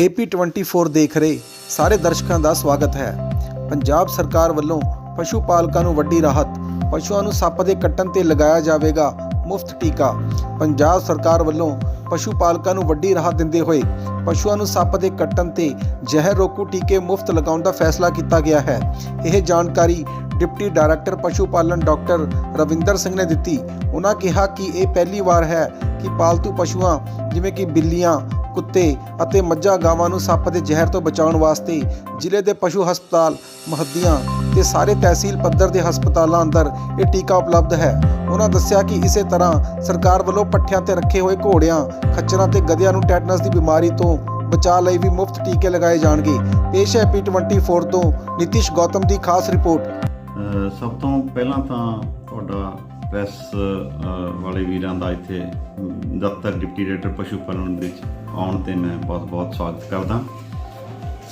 AP24 ਦੇਖ ਰਹੇ ਸਾਰੇ ਦਰਸ਼ਕਾਂ ਦਾ ਸਵਾਗਤ ਹੈ। ਪੰਜਾਬ ਸਰਕਾਰ ਵੱਲੋਂ ਪਸ਼ੂ ਪਾਲਕਾਂ ਨੂੰ ਵੱਡੀ ਰਾਹਤ, ਪਸ਼ੂਆਂ ਨੂੰ ਸੱਪ ਦੇ ਕੱਟਣ ਤੇ ਲਗਾਇਆ ਜਾਵੇਗਾ ਮੁਫਤ ਟੀਕਾ। ਪੰਜਾਬ ਸਰਕਾਰ ਵੱਲੋਂ ਪਸ਼ੂ ਪਾਲਕਾਂ ਨੂੰ ਵੱਡੀ ਰਾਹਤ ਦਿੰਦੇ ਹੋਏ ਪਸ਼ੂਆਂ ਨੂੰ ਸੱਪ ਦੇ ਕੱਟਣ ਤੇ ਜ਼ਹਿਰ ਰੋਕੂ ਟੀਕੇ ਮੁਫਤ ਲਗਾਉਣ ਦਾ ਫੈਸਲਾ ਕੀਤਾ ਗਿਆ ਹੈ। ਇਹ ਜਾਣਕਾਰੀ ਡਿਪਟੀ ਡਾਇਰੈਕਟਰ ਪਸ਼ੂ ਪਾਲਣ ਡਾਕਟਰ ਰਵਿੰਦਰ ਸਿੰਘ ਨੇ ਦਿੱਤੀ। ਉਹਨਾਂ ਕਿਹਾ ਕਿ ਇਹ ਪਹਿਲੀ ਵਾਰ ਹੈ ਕਿ ਪਾਲਤੂ ਪਸ਼ੂਆਂ ਜਿਵੇਂ ਕਿ ਬਿੱਲੀਆਂ ਕੁੱਤੇ ਅਤੇ ਮੱਝਾਂ ਗਾਵਾਂ ਨੂੰ ਸੱਪ ਦੇ ਜ਼ਹਿਰ ਤੋਂ ਬਚਾਉਣ ਵਾਸਤੇ ਜ਼ਿਲ੍ਹੇ ਦੇ ਪਸ਼ੂ ਹਸਪਤਾਲ, ਮਹੱਦੀਆਂ ਤੇ ਸਾਰੇ ਤਹਿਸੀਲ ਪੱਧਰ ਦੇ ਹਸਪਤਾਲਾਂ ਅੰਦਰ ਇਹ ਟੀਕਾ ਉਪਲਬਧ ਹੈ। ਉਹਨਾਂ ਦੱਸਿਆ ਕਿ ਇਸੇ ਤਰ੍ਹਾਂ ਸਰਕਾਰ ਵੱਲੋਂ ਪੱਠਿਆਂ ਤੇ ਰੱਖੇ ਹੋਏ ਘੋੜਿਆਂ, ਖੱਚਰਾਂ ਤੇ ਗਧਿਆਂ ਨੂੰ ਟੈਟਨਸ ਦੀ ਬਿਮਾਰੀ ਤੋਂ ਬਚਾਅ ਲਈ ਵੀ ਮੁਫਤ ਟੀਕੇ ਲਗਾਏ ਜਾਣਗੇ। ਪੇਸ਼ ਹੈ P24 ਤੋਂ ਨਿਤਿਸ਼ ਗੌਤਮ ਦੀ ਖਾਸ ਰਿਪੋਰਟ। ਸਭ ਤੋਂ ਪਹਿਲਾਂ ਤਾਂ ਤੁਹਾਡਾ ਪ੍ਰੈਸ ਵਾਲੇ ਵੀਰਾਂ ਦਾ ਇੱਥੇ ਦਫ਼ਤਰ ਡਿਪਟੀ ਡਾਇਰੈਕਟਰ ਪਸ਼ੂ ਪਾਲਣ ਦੇ ਵਿੱਚ ਆਉਣ ਤੇ ਮੈਂ ਬਹੁਤ-ਬਹੁਤ ਸਵਾਗਤ ਕਰਦਾ।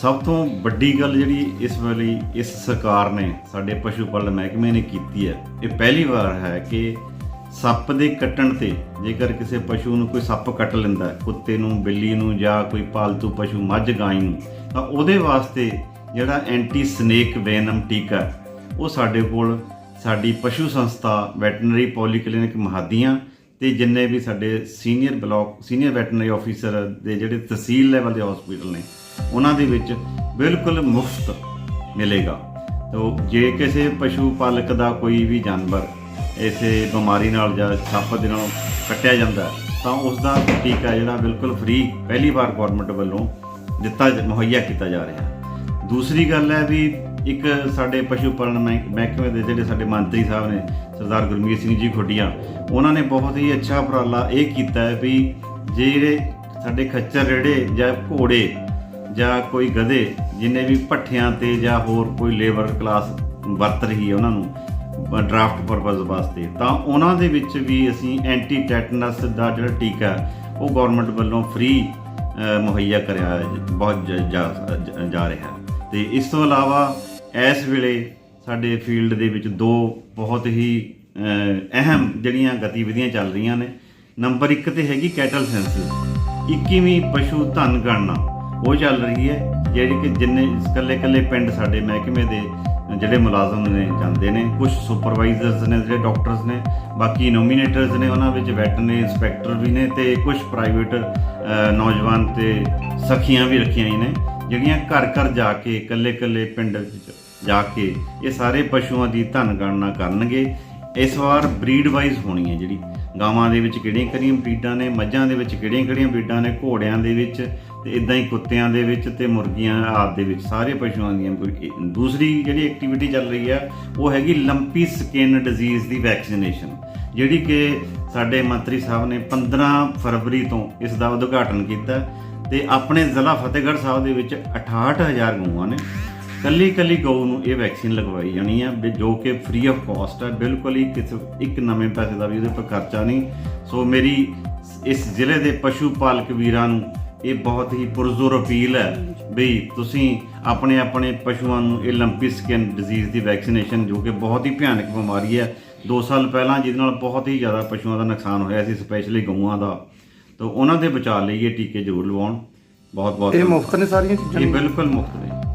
ਸਭ ਤੋਂ ਵੱਡੀ ਗੱਲ ਜਿਹੜੀ ਇਸ ਵੇਲੇ, ਇਸ ਸਰਕਾਰ ਨੇ ਸਾਡੇ ਪਸ਼ੂ ਪਾਲਣ ਮਹਿਕਮੇ ਨੇ ਕੀਤੀ ਹੈ, ਇਹ ਪਹਿਲੀ ਵਾਰ ਹੈ ਕਿ ਸੱਪ ਦੇ ਕੱਟਣ ਤੇ ਜੇਕਰ ਕਿਸੇ ਪਸ਼ੂ ਨੂੰ ਕੋਈ ਸੱਪ ਕੱਟ ਲੈਂਦਾ, ਕੁੱਤੇ ਨੂੰ, ਬਿੱਲੀ ਨੂੰ ਜਾਂ ਕੋਈ ਪਾਲਤੂ ਪਸ਼ੂ ਮੱਝ ਗਾਂ ਨੂੰ, ਤਾਂ ਉਹਦੇ ਵਾਸਤੇ ਜਿਹੜਾ ਐਂਟੀ ਸਨੇਕ ਵੈਨਮ ਟੀਕਾ, ਉਹ ਸਾਡੇ ਕੋਲ ਸਾਡੀ ਪਸ਼ੂ ਸੰਸਥਾ ਵੈਟਰਨਰੀ ਪੋਲੀਕਲੀਨਿਕ ਮਹਾਦੀਆਂ ਤੇ ਜਿੰਨੇ ਵੀ ਸਾਡੇ senior block, senior veterinary officer ਦੇ ਜਿਹੜੇ ਤਹਿਸੀਲ ਲੈਵਲ ਦੇ ਹਸਪੀਟਲ ਨੇ, ਉਹਨਾਂ ਦੇ ਵਿੱਚ ਬਿਲਕੁਲ ਮੁਫਤ ਮਿਲੇਗਾ। ਤੋ ਜੇ ਕਿਸੇ ਪਸ਼ੂ ਪਾਲਕ ਦਾ ਕੋਈ ਵੀ ਜਾਨਵਰ ਇਸੇ ਬਿਮਾਰੀ ਨਾਲ ਜਾਂ ਸੱਪ ਦੇ ਨਾਲ ਕੱਟਿਆ ਜਾਂਦਾ, ਤਾਂ ਉਸ ਦਾ ਟੀਕਾ ਜਿਹੜਾ ਬਿਲਕੁਲ ਫ੍ਰੀ ਪਹਿਲੀ ਵਾਰ ਗਵਰਨਮੈਂਟ ਵੱਲੋਂ ਦਿੱਤਾ, ਮੁਹੱਈਆ ਕੀਤਾ ਜਾ ਰਿਹਾ। ਦੂਸਰੀ ਗੱਲ ਹੈ ਵੀ ਇੱਕ ਸਾਡੇ ਪਸ਼ੂ ਪਾਲਣ ਮਹਿ- ਮਹਿਕਮੇ ਦੇ ਜਿਹੜੇ ਸਾਡੇ ਮੰਤਰੀ ਸਾਹਿਬ ਨੇ, ਸਰਦਾਰ ਗੁਰਮੀਤ ਸਿੰਘ ਜੀ ਖੁੱਡੀਆਂ, ਉਹਨਾਂ ਨੇ ਬਹੁਤ ਹੀ ਅੱਛਾ ਉਪਰਾਲਾ ਇਹ ਕੀਤਾ ਹੈ ਵੀ ਜਿਹੜੇ ਸਾਡੇ ਖੱਚਰ ਰੇੜੇ ਜਾਂ ਘੋੜੇ ਜਾਂ ਕੋਈ ਗਧੇ, ਜਿੰਨੇ ਵੀ ਪੱਠਿਆਂ ਤੇ ਜਾਂ ਹੋਰ ਕੋਈ ਲੇਬਰ ਕਲਾਸ ਵਰਤ ਰਹੀ ਹੈ ਉਹਨਾਂ ਨੂੰ ਡਰਾਫਟ ਪਰਪਸ ਵਾਸਤੇ, ਤਾਂ ਉਹਨਾਂ ਦੇ ਵਿੱਚ ਵੀ ਅਸੀਂ ਐਂਟੀ ਟੈਟਨਸ ਦਾ ਜਿਹੜਾ ਟੀਕਾ ਉਹ ਗਵਰਨਮੈਂਟ ਵੱਲੋਂ ਫ੍ਰੀ ਮੁਹੱਈਆ ਕਰਿਆ ਬਹੁਤ ਜਾ ਰਿਹਾ ਹੈ। ਤੇ ਇਸ ਤੋਂ ਇਲਾਵਾ ਇਸ ਵੇਲੇ ਸਾਡੇ ਫੀਲਡ ਦੇ ਵਿੱਚ ਦੋ ਬਹੁਤ ਹੀ ਅਹਿਮ ਜਿਹੜੀਆਂ ਗਤੀਵਿਧੀਆਂ ਚੱਲ ਰਹੀਆਂ ਨੇ। ਨੰਬਰ 1 ਤੇ ਹੈਗੀ ਕੈਟਲ ਸੈਂਸਸ 21ਵੀਂ ਪਸ਼ੂ ਧਨ ਗਣਨਾ। ਉਹ ਚੱਲ ਰਹੀ ਹੈ, ਜਿਹੜੀ ਕਿ ਜਿੰਨੇ ਇਕੱਲੇ ਇਕੱਲੇ ਪਿੰਡ ਸਾਡੇ ਮਹਿਕਮੇ ਦੇ ਜਿਹੜੇ ਮੁਲਾਜ਼ਮ ਨੇ ਜਾਂਦੇ ਨੇ ਕੁਝ ਸੁਪਰਵਾਈਜ਼ਰਸ ਨੇ, ਜਿਹੜੇ ਡਾਕਟਰਸ ਨੇ, ਬਾਕੀ ਨੋਮੀਨੇਟਰਸ ਨੇ, ਉਹਨਾਂ ਵਿੱਚ ਵੈਟਰਨਰੀ ਇੰਸਪੈਕਟਰ ਵੀ ਨੇ ਤੇ ਕੁਝ ਪ੍ਰਾਈਵੇਟ ਨੌਜਵਾਨ ਤੇ ਸਖੀਆਂ ਵੀ ਰੱਖੀਆਂ ਹੀ ਨੇ, ਜਿਹੜੀਆਂ ਘਰ ਘਰ ਜਾ ਕੇ ਇਕੱਲੇ ਇਕੱਲੇ ਪਿੰਡ ਵਿੱਚ ਜਾ ਕੇ ਇਹ ਸਾਰੇ ਪਸ਼ੂਆਂ ਦੀ ਧਨ ਗਣਨਾ ਕਰਨਗੇ। ਇਸ ਵਾਰ ਬਰੀਡ ਵਾਈਜ਼ ਹੋਣੀ ਹੈ ਜਿਹੜੀ। ਗਾਵਾਂ ਦੇ ਵਿੱਚ ਕਿਹੜੀਆਂ ਕਿਹੜੀਆਂ ਬਰੀਡਾਂ ਨੇ, ਮੱਝਾਂ ਦੇ ਵਿੱਚ ਕਿਹੜੀਆਂ ਕਿਹੜੀਆਂ ਬਰੀਡਾਂ ਨੇ, ਘੋੜਿਆਂ ਦੇ ਵਿੱਚ ਤੇ ਇਦਾਂ ਹੀ ਕੁੱਤਿਆਂ ਦੇ ਵਿੱਚ ਤੇ ਮੁਰਗੀਆਂ ਆਦਿ ਦੇ ਵਿੱਚ। ਸਾਰੇ ਪਸ਼ੂਆਂ ਦੀਆਂ ਕੋਈ- ਦੂਸਰੀ ਜਿਹੜੀ ਐਕਟੀਵਿਟੀ ਚੱਲ ਰਹੀ ਆ, ਉਹ ਹੈਗੀ ਲੰਪੀ ਸਕਿਨ ਡਿਜ਼ੀਜ਼ ਦੀ ਵੈਕਸੀਨੇਸ਼ਨ ਜਿਹੜੀ ਕਿ ਸਾਡੇ ਮੰਤਰੀ ਸਾਹਿਬ ਨੇ 15 ਫਰਵਰੀ ਤੋਂ ਇਸ ਦਾ ਉਦਘਾਟਨ ਕੀਤਾ ਤੇ ਆਪਣੇ ਜ਼ਿਲ੍ਹਾ ਫਤਿਹਗੜ੍ਹ ਸਾਹਿਬ ਦੇ ਵਿੱਚ 68000 ਗਊਆਂ ਨੇ। ਕੱਲੀ ਕੱਲੀ ਗਊ ਨੂੰ ਇਹ ਵੈਕਸੀਨ ਲਗਵਾਈ ਜਾਣੀ ਆ ਜੋ ਕਿ ਫ੍ਰੀ ਆਫ ਕਾਸਟ ਹੈ ਬਿਲਕੁਲ ਹੀ ਕਿਸੇ ਇੱਕ ਨਵੇਂ ਪੈਸੇ ਦਾ ਵੀ ਉਹਦੇ ਉੱਪਰ ਖਰਚਾ ਨਹੀਂ। ਸੋ ਮੇਰੀ ਇਸ ਜ਼ਿਲ੍ਹੇ ਦੇ ਪਸ਼ੂ ਪਾਲਕ ਵੀਰਾਂ ਨੂੰ ਇਹ ਬਹੁਤ ਹੀ ਪੁਰਜ਼ੋਰ ਅਪੀਲ ਹੈ ਵੀ ਤੁਸੀਂ ਆਪਣੇ ਆਪਣੇ ਪਸ਼ੂਆਂ ਨੂੰ ਇਹ ਲੰਪੀ ਸਕਿਨ ਡਿਜ਼ੀਜ਼ ਦੀ ਵੈਕਸੀਨੇਸ਼ਨ ਜੋ ਕਿ ਬਹੁਤ ਹੀ ਭਿਆਨਕ ਬਿਮਾਰੀ ਹੈ 2 ਸਾਲ ਪਹਿਲਾਂ ਜਿਹਦੇ ਨਾਲ ਬਹੁਤ ਹੀ ਜ਼ਿਆਦਾ ਪਸ਼ੂਆਂ ਦਾ ਨੁਕਸਾਨ ਹੋਇਆ ਸੀ ਸਪੈਸ਼ਲੀ ਗਊਆਂ ਦਾ। ਤਾਂ ਉਹਨਾਂ ਦੇ ਬਚਾਅ ਲਈ ਇਹ ਟੀਕੇ ਜ਼ਰੂਰ ਲਵਾਉਣ। ਬਹੁਤ ਬਹੁਤ ਇਹ ਮੁਫਤ ਨੇ ਸਾਰੀਆਂ ਚੀਜ਼ਾਂ ਇਹ ਬਿਲਕੁਲ ਮੁਫਤ ਨੇ।